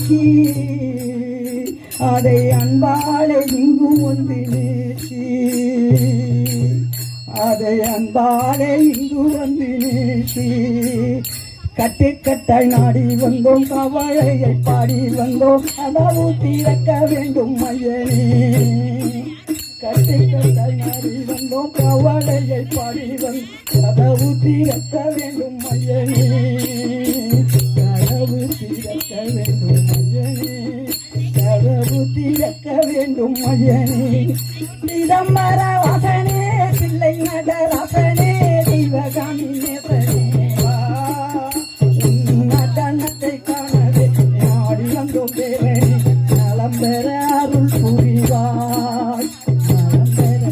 நேசி அதை அன்பாலே இங்கு வந்து நேசி அதை அன்பாலே இங்கு வந்து நேசி கட்டு கட்டாய் நாடி வந்தோம் கவலையை பாடி வந்தோம் அதாவது திறக்க வேண்டும் மையனே. கட்டு கட்டாய் நாடி வந்தோம் கவலையை பாடி வந்தோம் கதவு திறக்க வேண்டும் மையனே. கதவு கதவு திறக்க வேண்டும் மஜனே சிதம்பர வாசனே பிள்ளை நடராசனே சிவகாமி நடனத்தை காணவே ஆடியந்தோம் தேவனே நலம் பெற அருள் புரிவாய் நலம் பெற